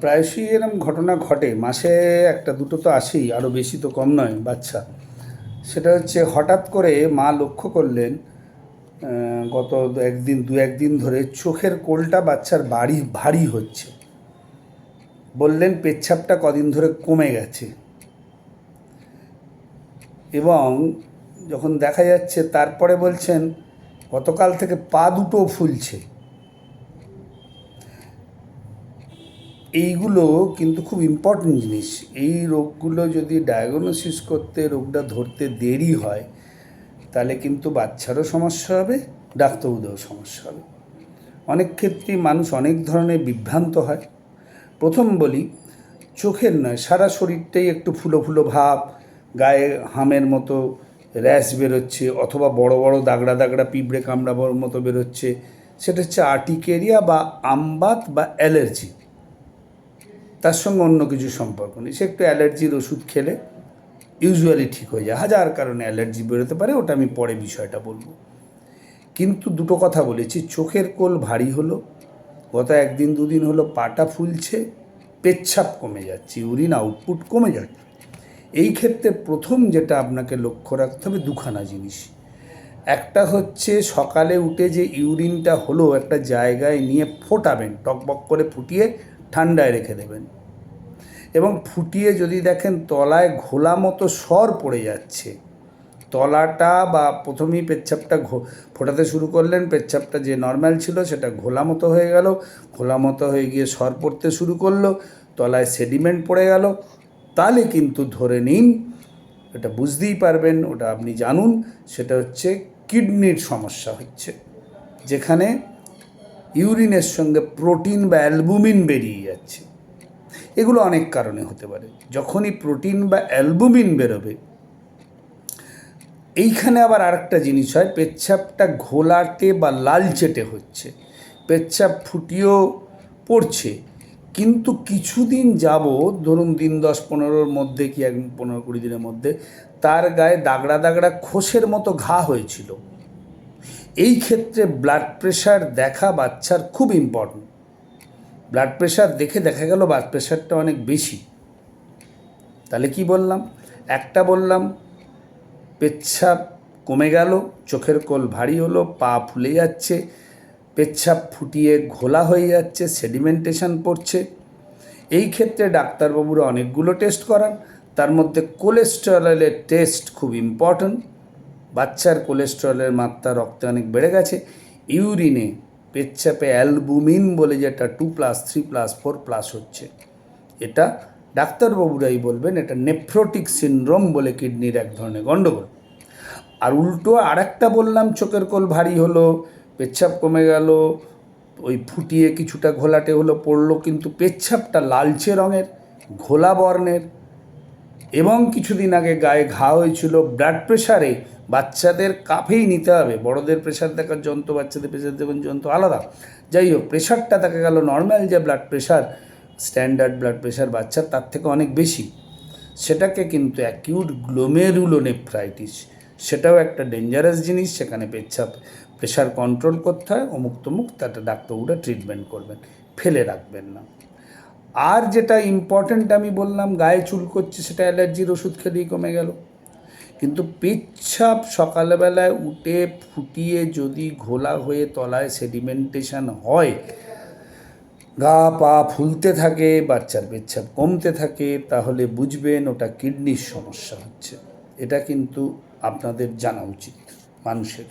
প্রায়শই এরম ঘটনা ঘটে। মাসে একটা, দুটো তো আসেই আরও বেশি তো কম নয়, বাচ্চা। সেটা হচ্ছে হঠাৎ করে মা লক্ষ্য করলেন গত একদিন, দু একদিন ধরে চোখের কোলটা বাচ্চার বাড়ি, ভারী হচ্ছে। বললেন পেচ্ছাপটা কদিন ধরে কমে গেছে। এবং যখন দেখা যাচ্ছে, তারপরে বলছেন, গতকাল থেকে পা দুটো ফুলছে। এইগুলো কিন্তু খুব ইম্পর্টেন্ট জিনিস। এই রোগগুলো যদি ডায়াগনোসিস করতে, রোগটা ধরতে দেরি হয়, তাহলে কিন্তু বাচ্চারও সমস্যা হবে ডাক্তারবাবুদেরও সমস্যা হবে। অনেক ক্ষেত্রেই মানুষ অনেক ধরনের বিভ্রান্ত হয়। প্রথম বলি, চোখের নয়, সারা শরীরটাই একটু ফুলো ফুলো ভাব, গায়ে হামের মতো র্যাশ বেরোচ্ছে, অথবা বড় বড় দাগড়া দাগড়া পিঁপড়ে কামড়াবার মতো বেরোচ্ছে। সেটা হচ্ছে আর্টিকেরিয়া বা আমবাত বা অ্যালার্জি। তার সঙ্গে অন্য কিছু সম্পর্ক নেই। সে একটু অ্যালার্জির ওষুধ খেলে ইউজুয়ালি ঠিক হয়ে যায়। হাজার কারণে অ্যালার্জি বেরোতে পারে, ওটা আমি পরে বিষয়টা বলব। কিন্তু দুটো কথা বলেছি, চোখের কোল ভারী হলো, গত একদিন দুদিন হলো পাটা ফুলছে, পেচ্ছাপ কমে যাচ্ছে ইউরিন আউটপুট কমে যাচ্ছে। এই ক্ষেত্রে প্রথম যেটা আপনাকে লক্ষ্য রাখতে হবে, দুখানা জিনিস। একটা হচ্ছে সকালে উঠে যে ইউরিনটা হলো একটা জায়গায় নিয়ে ফোটাবেন, টকবক করে ফুটিয়ে ঠান্ডায় রেখে দেবেন। এবং ফুটিয়ে যদি দেখেন তলায় ঘোলা মতো সর পড়ে যাচ্ছে, তলাটা বা প্রথমেই পেচ্ছাপটা ঘো, ফোটাতে শুরু করলেন, পেচ্ছাপটা যে নর্মাল ছিল সেটা ঘোলা মতো হয়ে গেল, ঘোলা মতো হয়ে গিয়ে সর পড়তে শুরু করল, তলায় সেডিমেন্ট পড়ে গেল। তাহলে কিন্তু ধরে নিন, এটা বুঝতেই পারবেন, ওটা আপনি জানুন, সেটা হচ্ছে কিডনির সমস্যা হচ্ছে। যেখানে ইউরিনের সঙ্গে প্রোটিন বা অ্যালবুমিন বেরিয়ে যাচ্ছে। এগুলো অনেক কারণে হতে পারে। যখনই প্রোটিন বা অ্যালবুমিন বেরোবে, এইখানে আবার আরেকটা জিনিস হয়, পেচ্ছাপটা ঘোলাটে বা লালচেটে হচ্ছে। পেচ্ছাপ ফুটিয়েও পড়ছে। কিন্তু কিছুদিন যাব ধরুন দিন দশ পনেরোর মধ্যে কি এক পনেরো কুড়ি দিনের মধ্যে, তার গায়ে দাগড়া দাগড়া খোসের মতো ঘা হয়েছিল। এই ক্ষেত্রে ব্লাড প্রেশার দেখা বাচ্চার খুব ইম্পর্টেন্ট ব্লাড প্রেশার দেখে দেখা গেল ব্লাড প্রেশারটা অনেক বেশি। তাহলে কি বললাম? একটা বললাম, পেচ্ছাপ কমে গেল, চোখের কোল ভারী হলো, পা ফুলে যাচ্ছে, পেচ্ছাপ ফুটিয়ে ঘোলা হয়ে যাচ্ছে সেডিমেন্টেশন পড়ছে। এই ক্ষেত্রে ডাক্তারবাবুরা অনেকগুলো টেস্ট করান, তার মধ্যে কোলেস্টেরলের টেস্ট খুব ইম্পর্ট্যান্ট বাচ্চার কোলেস্টেরলের মাত্রা রক্তে অনেক বেড়ে গেছে। ইউরিনে পেচ্ছাপে অ্যালবুমিন বলে যেটা two plus three plus four plus হচ্ছে। এটা ডাক্তারবাবুরাই বলবেন এটা নেফ্রোটিক সিনড্রোম বলে কিডনির এক ধরনের গণ্ডগোল আর উল্টো আরেকটা বললাম, চোখের কোল ভারী হলো, পেচ্ছাপ কমে গেল, ওই ফুটিয়ে কিছুটা ঘোলাটে হলো, পড়ল, কিন্তু পেচ্ছাপটা লালচে রঙের, ঘোলা বর্ণের। এবং কিছুদিন আগে গায়ে ঘা হয়েছিল ব্লাড প্রেশারে বাচ্চাদের কাফেই নিতে হবে। বড়দের প্রেশার দেখার যন্ত্র, বাচ্চাদের প্রেশার দেখার যন্ত্র আলাদা। যাই হোক প্রেশারটা দেখা গেল নর্মাল যে blood pressure standard blood pressure বাচ্চার, তার থেকে অনেক বেশি। সেটাকে কিন্তু অ্যাকিউট গ্লোমেরুলো গ্লোমেরুলোনেফ্রাইটিস সেটাও একটা ডেঞ্জারাস জিনিস, সেখানে পেচ্ছাপ প্রেশার কন্ট্রোল করতে হয়। অমুক তমুক তাটা ডাক্তারবাবুরা ট্রিটমেন্ট করবেন, ফেলে রাখবেন না। আর যেটা ইম্পর্ট্যান্ট আমি বললাম, গায়ে চুল করছে, সেটা অ্যালার্জির ওষুধ খেলেই কমে গেল। কিন্তু পেচ্ছাপ সকালবেলায় উঠে ফুটিয়ে যদি ঘোলা হয়ে তলায় সেডিমেন্টেশন হয়, গা পা ফুলতে থাকে, বাচ্চার পেচ্ছাপ কমতে থাকে, তাহলে বুঝবেন ওটা কিডনির সমস্যা হচ্ছে। এটা কিন্তু আপনাদের জানা উচিত, মানুষের।